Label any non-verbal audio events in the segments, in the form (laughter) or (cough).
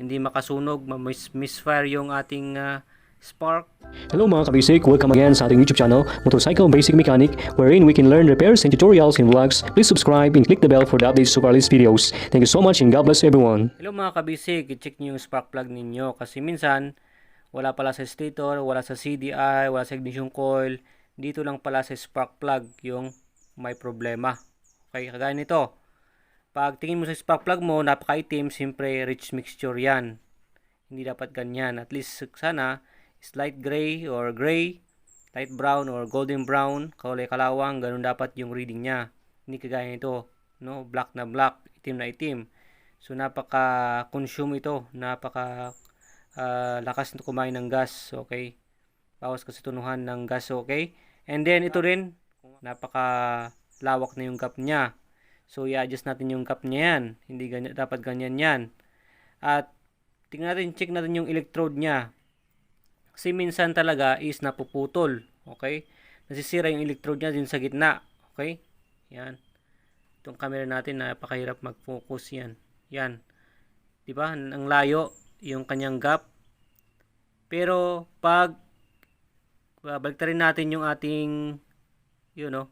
hindi makasunog, ma-misfire yung ating ah, spark. Hello mga kabasic, welcome again sa ating YouTube channel, Motorcycle Basic Mechanic, wherein we can learn repairs and tutorials and vlogs. Please subscribe and click the bell for the updates of our latest videos. Thank you so much and God bless everyone. Hello mga kabisig, i-check nyo yung spark plug ninyo kasi minsan wala pala sa stator, wala sa CDI, wala sa ignition coil. Dito lang pala sa spark plug yung may problema. Okay, kagaya nito. Pag tingin mo sa spark plug mo, napaka-itim, siyempre rich mixture yan. Hindi dapat ganyan. At least sana is light gray or gray, light brown or golden brown, kulay kalawang, ganun dapat yung reading niya. Hindi kagaya nito, no? Black na black, itim na itim. So napaka-consume ito, napaka ah, lakas nito kumain ng gas, okay? Bawas kasi tunuhan ng gas, okay? And then ito rin, napaka lawak na yung gap niya. So i-adjust natin yung gap niya yan. Hindi ganyan, dapat ganyan yan. At tingnan natin, check natin yung electrode niya. Kasi minsan talaga is napuputol, okay? Nasisira yung electrode niya din sa gitna, okay? Yan. Itong camera natin napakahirap mag-focus yan. Yan. 'Di ba? Ang layo yung kanyang gap. Pero pag baliktarin natin yung ating you (laughs) know,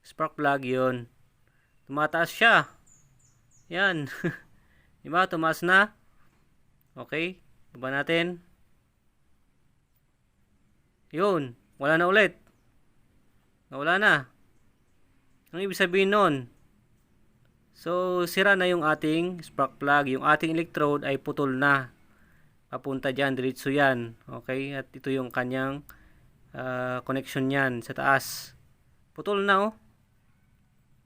spark plug yun. Tumataas siya. Yan. (laughs) 'Di ba? Tumaas na. Okay? Baba natin. Yun. Wala na ulit. Nawala na. Ang ibig sabihin nun, so sira na yung ating spark plug. Yung ating electrode ay putol na. Papunta dyan, diretso yan. Okay? At ito yung kanyang ah, connection yan sa taas. Putol na oh.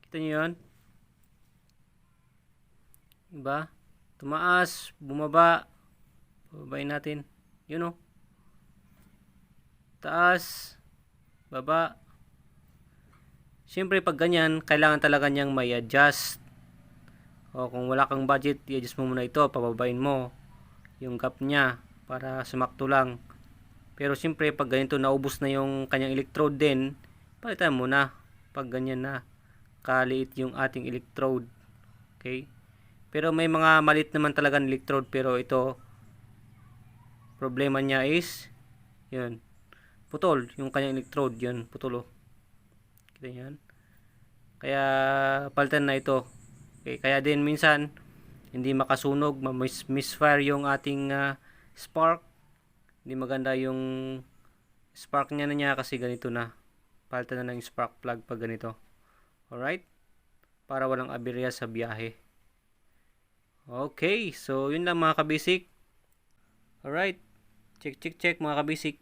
Kita nyo yun? Diba? Tumaas, bumaba. Babayin natin. Yun oh. Taas, baba. Siyempre pag ganyan, kailangan talaga niyang may adjust. O kung wala kang budget, i-adjust mo muna ito, pababain mo yung gap niya para sumakto lang. Pero siyempre pag ganito naubos na yung kanyang electrode din, palitan mo na pag ganyan na kaliit yung ating electrode. Okay? Pero may mga malit naman talaga ng electrode pero ito problema niya is yun putol yung kanyang electrode yun putol oh. kita yan kaya palitan na ito. Okay, kaya din minsan hindi makasunog ma-mis- misfire yung ating ah, spark. Hindi maganda yung spark niya na niya kasi ganito na. Palitan na ng spark plug pag ganito. Alright? Para walang aberya sa biyahe okay so yun lang mga kabisik alright check check check mga kabisik